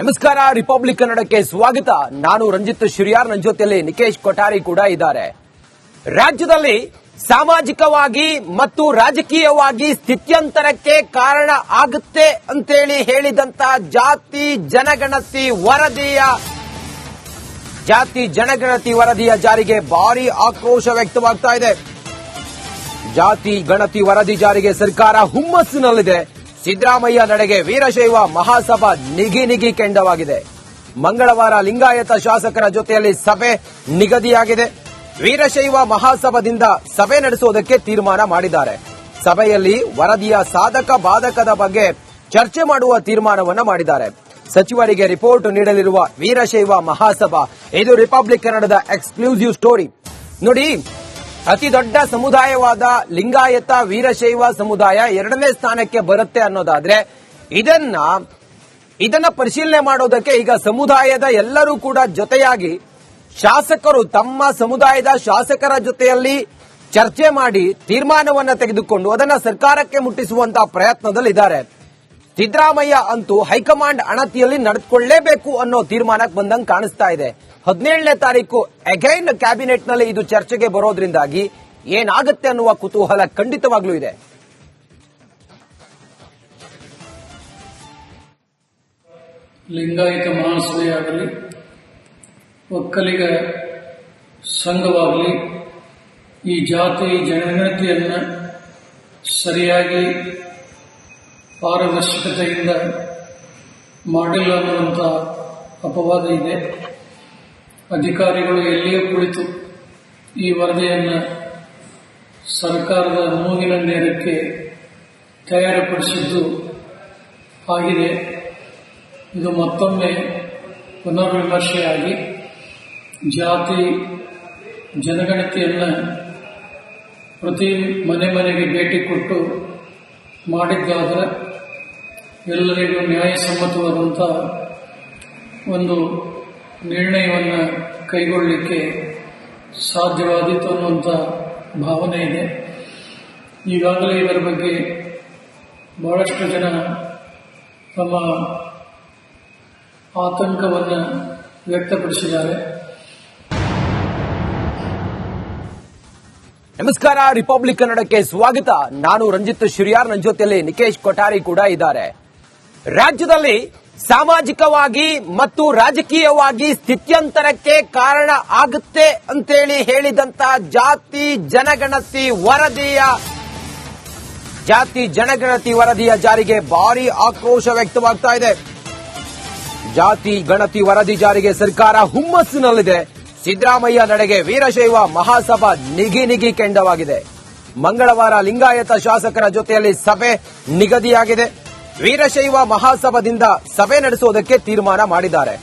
ನಮಸ್ಕಾರ ರಿಪಬ್ಲಿಕ್ ಕನ್ನಡಕ್ಕೆ ಸ್ವಾಗತ. ನಾನು ರಂಜಿತ್ ಶಿರಿಯಾರ್ ನನ್ನ ಜೊತೆಯಲ್ಲಿ ನಿಕೇಶ್ ಕೊಠಾರಿ ಕೂಡ ಇದ್ದಾರೆ. ರಾಜ್ಯದಲ್ಲಿ ಸಾಮಾಜಿಕವಾಗಿ ಮತ್ತು ರಾಜಕೀಯವಾಗಿ ಸ್ಥಿತ್ಯಂತರಕ್ಕೆ ಕಾರಣ ಆಗುತ್ತೆ ಅಂತೇಳಿ ಹೇಳಿದಂತ ಜಾತಿ ಜನಗಣತಿ ವರದಿಯ, ಜಾತಿ ಜನಗಣತಿ ವರದಿಯ ಜಾರಿಗೆ ಭಾರಿ ಆಕ್ರೋಶ ವ್ಯಕ್ತವಾಗ್ತಾ ಇದೆ. ಜಾತಿ ಗಣತಿ ವರದಿ ಜಾರಿಗೆ ಸರ್ಕಾರ ಹುಮ್ಮಸ್ಸಿನಲ್ಲಿದೆ. ಸಿದ್ದರಾಮಯ್ಯ ನಡೆಗೆ ವೀರಶೈವ ಮಹಾಸಭಾ ನಿಗಿ ನಿಗಿ ಕೆಂಡವಾಗಿದೆ. ಮಂಗಳವಾರ ಲಿಂಗಾಯತ ಶಾಸಕರ ಜೊತೆಯಲ್ಲಿ ಸಭೆ ನಿಗದಿಯಾಗಿದೆ. ವೀರಶೈವ ಮಹಾಸಭಾದಿಂದ ಸಭೆ ನಡೆಸುವುದಕ್ಕೆ ತೀರ್ಮಾನ ಮಾಡಿದ್ದಾರೆ. ಸಭೆಯಲ್ಲಿ ವರದಿಯ ಸಾಧಕ ಬಾಧಕದ ಬಗ್ಗೆ ಚರ್ಚೆ ಮಾಡುವ ತೀರ್ಮಾನವನ್ನು ಮಾಡಿದ್ದಾರೆ. ಸಚಿವರಿಗೆ ರಿಪೋರ್ಟ್ ನೀಡಲಿರುವ ವೀರಶೈವ ಮಹಾಸಭಾ, ಇದು ರಿಪಬ್ಲಿಕ್ ಕನ್ನಡದ ಎಕ್ಸ್ಕ್ಲೂಸಿವ್ ಸ್ಟೋರಿ. ನೋಡಿ ಅತಿ ದೊಡ್ಡ ಸಮುದಾಯವಾದ ಲಿಂಗಾಯತ ವೀರಶೈವ ಸಮುದಾಯ ಎರಡನೇ ಸ್ಥಾನಕ್ಕೆ ಬರುತ್ತೆ ಅನ್ನೋದಾದ್ರೆ ಇದನ್ನ ಇದನ್ನ ಪರಿಶೀಲನೆ ಮಾಡೋದಕ್ಕೆ ಈಗ ಸಮುದಾಯದ ಎಲ್ಲರೂ ಕೂಡ ಜೊತೆಯಾಗಿ ಶಾಸಕರು ತಮ್ಮ ಸಮುದಾಯದ ಶಾಸಕರ ಜೊತೆಯಲ್ಲಿ ಚರ್ಚೆ ಮಾಡಿ ತೀರ್ಮಾನವನ್ನ ತೆಗೆದುಕೊಂಡು ಅದನ್ನ ಸರ್ಕಾರಕ್ಕೆ ಮುಟ್ಟಿಸುವಂತಹ ಪ್ರಯತ್ನದಲ್ಲಿದ್ದಾರೆ. ಸಿದ್ದರಾಮಯ್ಯ ಅಂತೂ ಹೈಕಮಾಂಡ್ ಅಣತಿಯಲ್ಲಿ ನಡೆದುಕೊಳ್ಳೇಬೇಕು ಅನ್ನೋ ತೀರ್ಮಾನಕ್ಕೆ ಬಂದಂಗೆ ಕಾಣಿಸ್ತಾ ಇದೆ. ಹದಿನೇಳನೇ ತಾರೀಕು ಅಗೈನ್ ಕ್ಯಾಬಿನೆಟ್ನಲ್ಲಿ ಇದು ಚರ್ಚೆಗೆ ಬರೋದ್ರಿಂದಾಗಿ ಏನಾಗುತ್ತೆ ಅನ್ನುವ ಕುತೂಹಲ ಖಂಡಿತವಾಗ್ಲೂ ಇದೆ. ಲಿಂಗಾಯತ ಮಹಾಸಭೆಯಾಗಲಿ, ಒಕ್ಕಲಿಗ ಸಂಘವಾಗಲಿ, ಈ ಜಾತಿ ಜನಗಣತಿಯನ್ನ ಸರಿಯಾಗಿ ಪಾರದರ್ಶಕತೆಯಿಂದ ಮಾಡಿಲ್ಲ ಅನ್ನುವಂಥ ಅಪವಾದ ಇದೆ. ಅಧಿಕಾರಿಗಳು ಎಲ್ಲಿಯೇ ಕುಳಿತು ಈ ವರದಿಯನ್ನು ಸರ್ಕಾರದ ಮೂಗಿನ ನೇರಕ್ಕೆ ತಯಾರುಪಡಿಸಿದ್ದು ಆಗಿದೆ. ಇದು ಮತ್ತೊಮ್ಮೆ ಪುನರ್ವಿಮರ್ಶೆಯಾಗಿ ಜಾತಿ ಜನಗಣತಿಯನ್ನು ಪ್ರತಿ ಮನೆ ಮನೆಗೆ ಭೇಟಿ ಕೊಟ್ಟು ಮಾಡಿದ್ದಾದರೆ ಎಲ್ಲರಿಗೂ ನ್ಯಾಯಸಮ್ಮತವಾದಂಥ ಒಂದು ನಿರ್ಣಯವನ್ನು ಕೈಗೊಳ್ಳಲಿಕ್ಕೆ ಸಾಧ್ಯವಾದೀತು ಅನ್ನುವಂಥ ಭಾವನೆ ಇದೆ. ಈಗಾಗಲೇ ಇದರ ಬಗ್ಗೆ ಬಹಳಷ್ಟು ಜನ ತಮ್ಮ ಆತಂಕವನ್ನು ವ್ಯಕ್ತಪಡಿಸಿದ್ದಾರೆ. ನಮಸ್ಕಾರ, ರಿಪಬ್ಲಿಕ್ ಕನ್ನಡಕ್ಕೆ ಸ್ವಾಗತ. ನಾನು ರಂಜಿತ್ ಶಿರಿಯಾರ್, ನನ್ನ ಜೊತೆಯಲ್ಲಿ ನಿಕೇಶ್ ಕೊಠಾರಿ ಕೂಡ ಇದ್ದಾರೆ. ರಾಜ್ಯದಲ್ಲಿ ಸಾಮಾಜಿಕವಾಗಿ ಮತ್ತು ರಾಜಕೀಯವಾಗಿ ಸ್ಥಿತ್ಯಂತರಕ್ಕೆ ಕಾರಣ ಆಗುತ್ತೆ ಅಂತೇಳಿ ಹೇಳಿದಂತ ಜಾತಿ ಜನಗಣತಿ ವರದಿಯ, ಜಾತಿ ಜನಗಣತಿ ವರದಿಯ ಜಾರಿಗೆ ಭಾರಿ ಆಕ್ರೋಶ ವ್ಯಕ್ತವಾಗ್ತಾ ಇದೆ. ಜಾತಿ ಗಣತಿ ವರದಿ ಜಾರಿಗೆ ಸರ್ಕಾರ ಹುಮ್ಮಸ್ಸಿನಲ್ಲಿದೆ. ಸಿದ್ದರಾಮಯ್ಯ ನಡೆಗೆ ವೀರಶೈವ ಮಹಾಸಭಾ ನಿಗಿ ನಿಗಿ ಕೆಂಡವಾಗಿದೆ. ಮಂಗಳವಾರ ಲಿಂಗಾಯತ ಶಾಸಕರ ಜೊತೆಯಲ್ಲಿ ಸಭೆ ನಿಗದಿಯಾಗಿದೆ. ವೀರಶೈವ ಮಹಾಸಭದಿಂದ ಸಭೆ ನಡೆಸುವುದಕ್ಕೆ ತೀರ್ಮಾನ ಮಾಡಿದ್ದಾರೆ.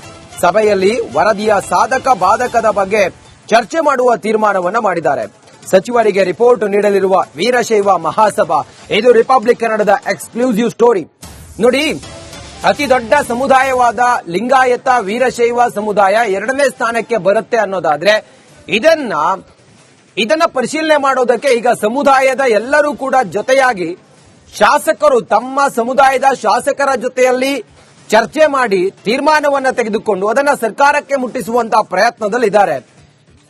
ಸಭೆಯಲ್ಲಿ ವರದಿಯ ಸಾಧಕ ಬಾಧಕದ ಬಗ್ಗೆ ಚರ್ಚೆ ಮಾಡುವ ತೀರ್ಮಾನವನ್ನು ಮಾಡಿದ್ದಾರೆ. ಸಚಿವರಿಗೆ ರಿಪೋರ್ಟ್ ನೀಡಲಿರುವ ವೀರಶೈವ ಮಹಾಸಭಾ, ಇದು ರಿಪಬ್ಲಿಕ್ ಕನ್ನಡದ ಎಕ್ಸ್ಕ್ಲೂಸಿವ್ ಸ್ಟೋರಿ. ನೋಡಿ, ಅತಿ ದೊಡ್ಡ ಸಮುದಾಯವಾದ ಲಿಂಗಾಯತ ವೀರಶೈವ ಸಮುದಾಯ ಎರಡನೇ ಸ್ಥಾನಕ್ಕೆ ಬರುತ್ತೆ ಅನ್ನೋದಾದ್ರೆ, ಇದನ್ನ ಇದನ್ನ ಪರಿಶೀಲನೆ ಮಾಡೋದಕ್ಕೆ ಈಗ ಸಮುದಾಯದ ಎಲ್ಲರೂ ಕೂಡ ಜೊತೆಯಾಗಿ ಶಾಸಕರು ತಮ್ಮ ಸಮುದಾಯದ ಶಾಸಕರ ಜೊತೆಯಲ್ಲಿ ಚರ್ಚೆ ಮಾಡಿ ತೀರ್ಮಾನವನ್ನ ತೆಗೆದುಕೊಂಡು ಅದನ್ನ ಸರ್ಕಾರಕ್ಕೆ ಮುಟ್ಟಿಸುವಂತಹ ಪ್ರಯತ್ನದಲ್ಲಿದ್ದಾರೆ.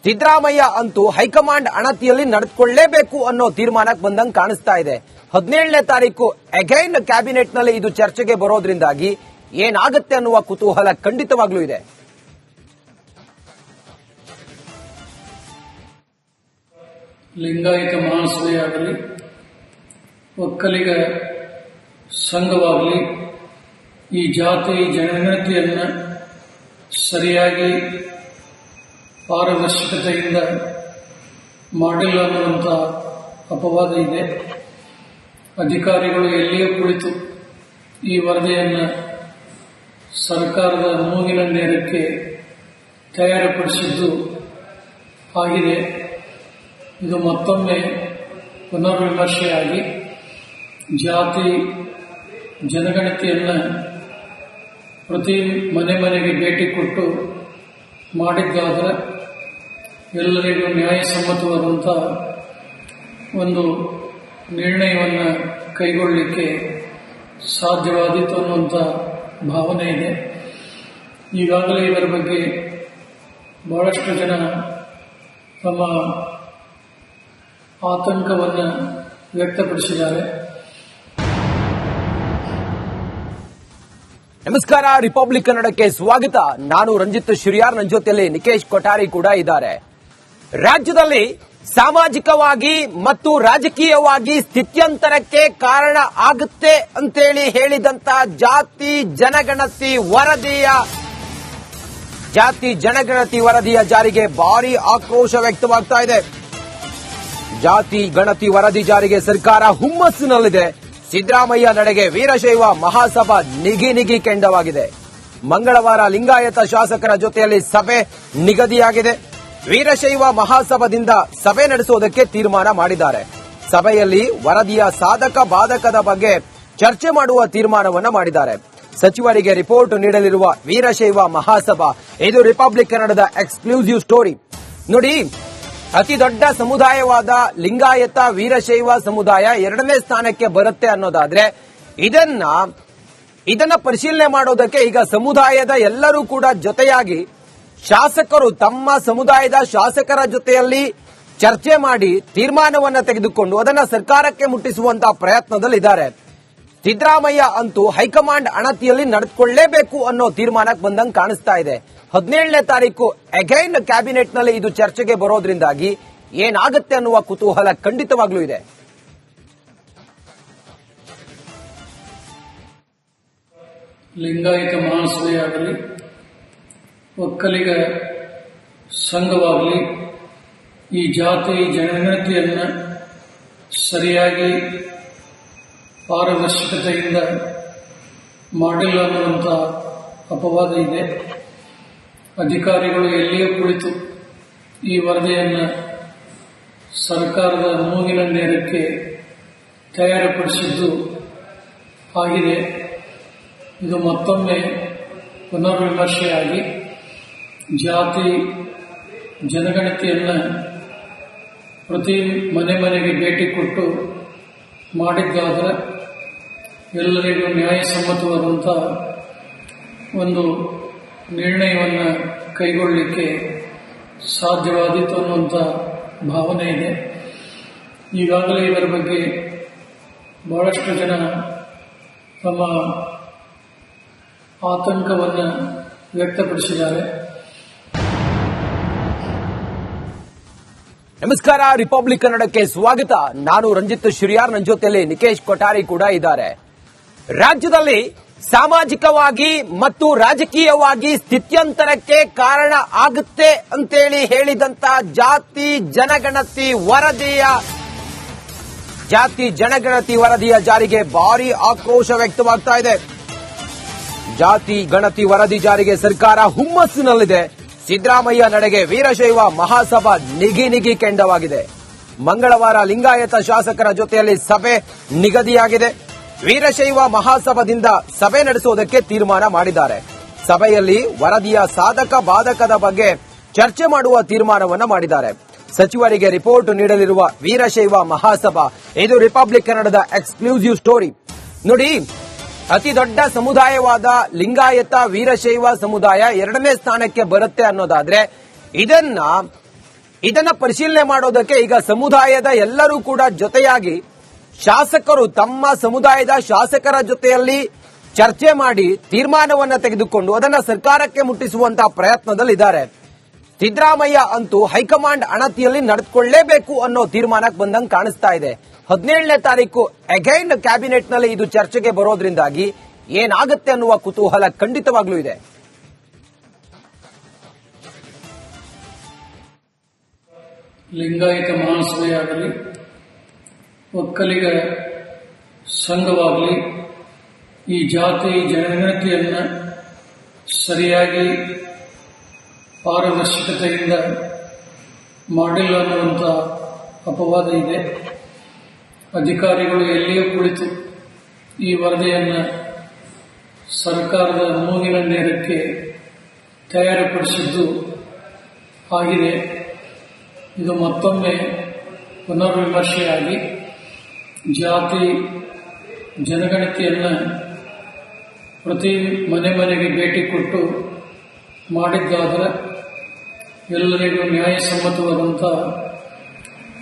ಸಿದ್ದರಾಮಯ್ಯ ಅಂತೂ ಹೈಕಮಾಂಡ್ ಅಣತಿಯಲ್ಲಿ ನಡೆದುಕೊಳ್ಳೇಬೇಕು ಅನ್ನೋ ತೀರ್ಮಾನಕ್ಕೆ ಬಂದಂಗೆ ಕಾಣಿಸ್ತಾ ಇದೆ. ಹದಿನೇಳನೇ ತಾರೀಕು ಅಗೈನ್ ಕ್ಯಾಬಿನೆಟ್ನಲ್ಲಿ ಇದು ಚರ್ಚೆಗೆ ಬರೋದ್ರಿಂದಾಗಿ ಏನಾಗುತ್ತೆ ಅನ್ನುವ ಕುತೂಹಲ ಖಂಡಿತವಾಗ್ಲೂ ಇದೆ. ಲಿಂಗಾಯತ ಮಹಾಸಭೆಯಾಗಲಿ ಒಕ್ಕಲಿಗ ಸಂಘವಾಗಲಿ, ಈ ಜಾತಿ ಜನಗಣತಿಯನ್ನು ಸರಿಯಾಗಿ ಪಾರದರ್ಶಕತೆಯಿಂದ ಮಾಡಿಲ್ಲ ಅನ್ನುವಂಥ ಅಪವಾದ ಇದೆ. ಅಧಿಕಾರಿಗಳು ಎಲ್ಲಿಯೇ ಕುಳಿತು ಈ ವರದಿಯನ್ನು ಸರ್ಕಾರದ ಮೂಗಿನ ನೇರಕ್ಕೆ ತಯಾರುಪಡಿಸಿದ್ದು ಆಗಿದೆ. ಇದು ಮತ್ತೊಮ್ಮೆ ಪುನರ್ವಿಮರ್ಶೆಯಾಗಿ ಜಾತಿ, ಜನಗಣತಿಯನ್ನು ಪ್ರತಿ ಮನೆ ಮನೆಗೆ ಭೇಟಿ ಕೊಟ್ಟು ಮಾಡಿದ್ದಾದರೆ ಎಲ್ಲರಿಗೂ ನ್ಯಾಯಸಮ್ಮತವಾದಂಥ ಒಂದು ನಿರ್ಣಯವನ್ನು ಕೈಗೊಳ್ಳಲಿಕ್ಕೆ ಸಾಧ್ಯವಾದೀತು ಅನ್ನುವಂಥ ಭಾವನೆ ಇದೆ. ಈಗಾಗಲೇ ಇದರ ಬಗ್ಗೆ ಬಹಳಷ್ಟು ಜನ ತಮ್ಮ ಆತಂಕವನ್ನು ವ್ಯಕ್ತಪಡಿಸಿದ್ದಾರೆ. ನಮಸ್ಕಾರ ರಿಪಬ್ಲಿಕ್ ಕನ್ನಡಕ್ಕೆ ಸ್ವಾಗತ. ನಾನು ರಂಜಿತ್ ಶಿರಿಯಾರ್ ನನ್ನ ಜೊತೆಯಲ್ಲಿ ನಿಕೇಶ್ ಕೊಠಾರಿ ಕೂಡ ಇದ್ದಾರೆ. ರಾಜ್ಯದಲ್ಲಿ ಸಾಮಾಜಿಕವಾಗಿ ಮತ್ತು ರಾಜಕೀಯವಾಗಿ ಸ್ಥಿತ್ಯಂತರಕ್ಕೆ ಕಾರಣ ಆಗುತ್ತೆ ಅಂತೇಳಿ ಹೇಳಿದಂತ ಜಾತಿ ಜನಗಣತಿ ವರದಿಯ, ಜಾತಿ ಜನಗಣತಿ ವರದಿಯ ಜಾರಿಗೆ ಭಾರಿ ಆಕ್ರೋಶ ವ್ಯಕ್ತವಾಗ್ತಾ ಇದೆ. ಜಾತಿ ಗಣತಿ ವರದಿ ಜಾರಿಗೆ ಸರ್ಕಾರ ಹುಮ್ಮಸ್ಸಿನಲ್ಲಿದೆ. ಸಿದ್ದರಾಮಯ್ಯ ನಡೆಗೆ ವೀರಶೈವ ಮಹಾಸಭಾ ನಿಗಿ ನಿಗಿ ಕೆಂಡವಾಗಿದೆ. ಮಂಗಳವಾರ ಲಿಂಗಾಯತ ಶಾಸಕರ ಜೊತೆಯಲ್ಲಿ ಸಭೆ ನಿಗದಿಯಾಗಿದೆ. ವೀರಶೈವ ಮಹಾಸಭಾದಿಂದ ಸಭೆ ನಡೆಸುವುದಕ್ಕೆ ತೀರ್ಮಾನ ಮಾಡಿದ್ದಾರೆ. ಸಭೆಯಲ್ಲಿ ವರದಿಯ ಸಾಧಕ ಬಾಧಕದ ಬಗ್ಗೆ ಚರ್ಚೆ ಮಾಡುವ ತೀರ್ಮಾನವನ್ನು ಮಾಡಿದ್ದಾರೆ. ಸಚಿವರಿಗೆ ರಿಪೋರ್ಟ್ ನೀಡಲಿರುವ ವೀರಶೈವ ಮಹಾಸಭಾ, ಇದು ರಿಪಬ್ಲಿಕ್ ಕನ್ನಡದ ಎಕ್ಸ್ಕ್ಲೂಸಿವ್ ಸ್ಟೋರಿ. ನೋಡಿ ಅತಿ ದೊಡ್ಡ ಸಮುದಾಯವಾದ ಲಿಂಗಾಯತ ವೀರಶೈವ ಸಮುದಾಯ ಎರಡನೇ ಸ್ಥಾನಕ್ಕೆ ಬರುತ್ತೆ ಅನ್ನೋದಾದ್ರೆ ಇದನ್ನ ಇದನ್ನ ಪರಿಶೀಲನೆ ಮಾಡೋದಕ್ಕೆ ಈಗ ಸಮುದಾಯದ ಎಲ್ಲರೂ ಕೂಡ ಜೊತೆಯಾಗಿ ಶಾಸಕರು ತಮ್ಮ ಸಮುದಾಯದ ಶಾಸಕರ ಜೊತೆಯಲ್ಲಿ ಚರ್ಚೆ ಮಾಡಿ ತೀರ್ಮಾನವನ್ನ ತೆಗೆದುಕೊಂಡು ಅದನ್ನ ಸರ್ಕಾರಕ್ಕೆ ಮುಟ್ಟಿಸುವಂತಹ ಪ್ರಯತ್ನದಲ್ಲಿದ್ದಾರೆ. ಸಿದ್ದರಾಮಯ್ಯ ಅಂತೂ ಹೈಕಮಾಂಡ್ ಅಣತಿಯಲ್ಲಿ ನಡೆದುಕೊಳ್ಳೇಬೇಕು ಅನ್ನೋ ತೀರ್ಮಾನಕ್ಕೆ ಬಂದಂಗೆ ಕಾಣಿಸ್ತಾ ಇದೆ. ಹದಿನೇಳನೇ ತಾರೀಕು ಅಗೈನ್ ಕ್ಯಾಬಿನೆಟ್ನಲ್ಲಿ ಇದು ಚರ್ಚೆಗೆ ಬರೋದ್ರಿಂದಾಗಿ ಏನಾಗುತ್ತೆ ಅನ್ನುವ ಕುತೂಹಲ ಖಂಡಿತವಾಗ್ಲೂ ಇದೆ. ಲಿಂಗಾಯತ ಮಹಾಸಭೆಯಾಗಲಿ, ಒಕ್ಕಲಿಗ ಸಂಘವಾಗಲಿ, ಈ ಜಾತಿ ಜನಗಣತಿಯನ್ನ ಸರಿಯಾಗಿ ಪಾರದರ್ಶಕತೆಯಿಂದ ಮಾಡಿಲ್ಲ ಅನ್ನುವಂಥ ಅಪವಾದ ಇದೆ. ಅಧಿಕಾರಿಗಳು ಎಲ್ಲಿಯೇ ಕುಳಿತು ಈ ವರದಿಯನ್ನು ಸರ್ಕಾರದ ಮೂಗಿನ ನೇರಕ್ಕೆ ತಯಾರುಪಡಿಸಿದ್ದು ಆಗಿದೆ. ಇದು ಮತ್ತೊಮ್ಮೆ ಪುನರ್ವಿಮರ್ಶೆಯಾಗಿ ಜಾತಿ ಜನಗಣತಿಯನ್ನು ಪ್ರತಿ ಮನೆ ಮನೆಗೆ ಭೇಟಿ ಕೊಟ್ಟು ಮಾಡಿದ್ದಾದರೆ ಎಲ್ಲರಿಗೂ ನ್ಯಾಯಸಮ್ಮತವಾದಂಥ ಒಂದು ನಿರ್ಣಯವನ್ನು ಕೈಗೊಳ್ಳಲಿಕ್ಕೆ ಸಾಧ್ಯವಾದೀತು ಅನ್ನುವಂಥ ಭಾವನೆ ಇದೆ. ಈಗಾಗಲೇ ಇದರ ಬಗ್ಗೆ ಬಹಳಷ್ಟು ಜನ ತಮ್ಮ ಆತಂಕವನ್ನು ವ್ಯಕ್ತಪಡಿಸಿದ್ದಾರೆ. ನಮಸ್ಕಾರ, ರಿಪಬ್ಲಿಕ್ ಕನ್ನಡಕ್ಕೆ ಸ್ವಾಗತ. ನಾನು ರಂಜಿತ್ ಶಿರಿಯಾರ್, ನನ್ನ ಜೊತೆಯಲ್ಲಿ ನಿಕೇಶ್ ಕೊಠಾರಿ ಕೂಡ ಇದ್ದಾರೆ. ರಾಜ್ಯದಲ್ಲಿ ಸಾಮಾಜಿಕವಾಗಿ ಮತ್ತು ರಾಜಕೀಯವಾಗಿ ಸ್ಥಿತ್ಯಂತರಕ್ಕೆ ಕಾರಣ ಆಗುತ್ತೆ ಅಂತೇಳಿ ಹೇಳಿದಂತ ಜಾತಿ ಜನಗಣತಿ ವರದಿಯ, ಜಾತಿ ಜನಗಣತಿ ವರದಿಯ ಜಾರಿಗೆ ಭಾರಿ ಆಕ್ರೋಶ ವ್ಯಕ್ತವಾಗ್ತಾ ಇದೆ. ಜಾತಿ ಗಣತಿ ವರದಿ ಜಾರಿಗೆ ಸರ್ಕಾರ ಹುಮ್ಮಸ್ಸಿನಲ್ಲಿದೆ. ಸಿದ್ದರಾಮಯ್ಯ ನಡೆಗೆ ವೀರಶೈವ ಮಹಾಸಭಾ ನಿಗಿ ನಿಗಿ ಕೆಂಡವಾಗಿದೆ. ಮಂಗಳವಾರ ಲಿಂಗಾಯತ ಶಾಸಕರ ಜೊತೆಯಲ್ಲಿ ಸಭೆ ನಿಗದಿಯಾಗಿದೆ. ವೀರಶೈವ ಮಹಾಸಭಾದಿಂದ ಸಭೆ ನಡೆಸುವುದಕ್ಕೆ ತೀರ್ಮಾನ ಮಾಡಿದ್ದಾರೆ. ಸಭೆಯಲ್ಲಿ ವರದಿಯ ಸಾಧಕ ಬಾಧಕದ ಬಗ್ಗೆ ಚರ್ಚೆ ಮಾಡುವ ತೀರ್ಮಾನವನ್ನು ಮಾಡಿದ್ದಾರೆ. ಸಚಿವರಿಗೆ ರಿಪೋರ್ಟ್ ನೀಡಲಿರುವ ವೀರಶೈವ ಮಹಾಸಭಾ, ಇದು ರಿಪಬ್ಲಿಕ್ ಕನ್ನಡದ ಎಕ್ಸ್ಕ್ಲೂಸಿವ್ ಸ್ಟೋರಿ. ನೋಡಿ, ಅತಿ ದೊಡ್ಡ ಸಮುದಾಯವಾದ ಲಿಂಗಾಯತ ವೀರಶೈವ ಸಮುದಾಯ ಎರಡನೇ ಸ್ಥಾನಕ್ಕೆ ಬರುತ್ತೆ ಅನ್ನೋದಾದ್ರೆ, ಇದನ್ನ ಇದನ್ನ ಪರಿಶೀಲನೆ ಮಾಡೋದಕ್ಕೆ ಈಗ ಸಮುದಾಯದ ಎಲ್ಲರೂ ಕೂಡ ಜೊತೆಯಾಗಿ ಶಾಸಕರು ತಮ್ಮ ಸಮುದಾಯದ ಶಾಸಕರ ಜೊತೆಯಲ್ಲಿ ಚರ್ಚೆ ಮಾಡಿ ತೀರ್ಮಾನವನ್ನ ತೆಗೆದುಕೊಂಡು ಅದನ್ನ ಸರ್ಕಾರಕ್ಕೆ ಮುಟ್ಟಿಸುವಂತಹ ಪ್ರಯತ್ನದಲ್ಲಿದ್ದಾರೆ. ಸಿದ್ದರಾಮಯ್ಯ ಅಂತೂ ಹೈಕಮಾಂಡ್ ಅಣತಿಯಲ್ಲಿ ನಡೆದುಕೊಳ್ಳೇಬೇಕು ಅನ್ನೋ ತೀರ್ಮಾನಕ್ಕೆ ಬಂದಂಗೆ ಕಾಣಿಸ್ತಾ ಇದೆ. ಹದಿನೇಳನೇ ತಾರೀಕು ಅಗೈನ್ ಕ್ಯಾಬಿನೆಟ್ನಲ್ಲಿ ಇದು ಚರ್ಚೆಗೆ ಬರೋದ್ರಿಂದಾಗಿ ಏನಾಗುತ್ತೆ ಅನ್ನುವ ಕುತೂಹಲ ಖಂಡಿತವಾಗ್ಲೂ ಇದೆ. ಲಿಂಗಾಯತ ಮಹಾಸಭೆಯಾಗಲಿ ಒಕ್ಕಲಿಗ ಸಂಘವಾಗಲಿ, ಈ ಜಾತಿ ಜನಗಣತಿಯನ್ನು ಸರಿಯಾಗಿ ಪಾರದರ್ಶಕತೆಯಿಂದ ಮಾಡಿಲ್ಲ ಅನ್ನುವಂಥ ಅಪವಾದ ಇದೆ. ಅಧಿಕಾರಿಗಳು ಎಲ್ಲಿಯೂ ಕುಳಿತು ಈ ವರದಿಯನ್ನು ಸರ್ಕಾರದ ಮೂಗಿನ ನೇರಕ್ಕೆ ತಯಾರುಪಡಿಸಿದ್ದು ಆಗಿದೆ. ಇದು ಮತ್ತೊಮ್ಮೆ ಪುನರ್ವಿಮರ್ಶೆಯಾಗಿ ಜಾತಿ, ಜನಗಣತಿಯನ್ನು ಪ್ರತಿ ಮನೆ ಮನೆಗೆ ಭೇಟಿ ಕೊಟ್ಟು ಮಾಡಿದ್ದಾದರೆ ಎಲ್ಲರಿಗೂ ನ್ಯಾಯಸಮ್ಮತವಾದಂಥ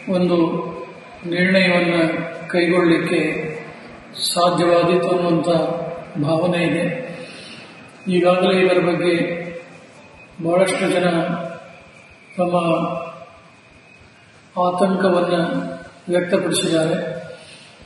ಒಂದು ನಿರ್ಣಯವನ್ನು ಕೈಗೊಳ್ಳಲಿಕ್ಕೆ ಸಾಧ್ಯವಾದೀತು ಅನ್ನುವಂಥ ಭಾವನೆ ಇದೆ. ಈಗಾಗಲೇ ಇದರ ಬಗ್ಗೆ ಬಹಳಷ್ಟು ಜನ ತಮ್ಮ ಆತಂಕವನ್ನು ವ್ಯಕ್ತಪಡಿಸಿದ್ದಾರೆ.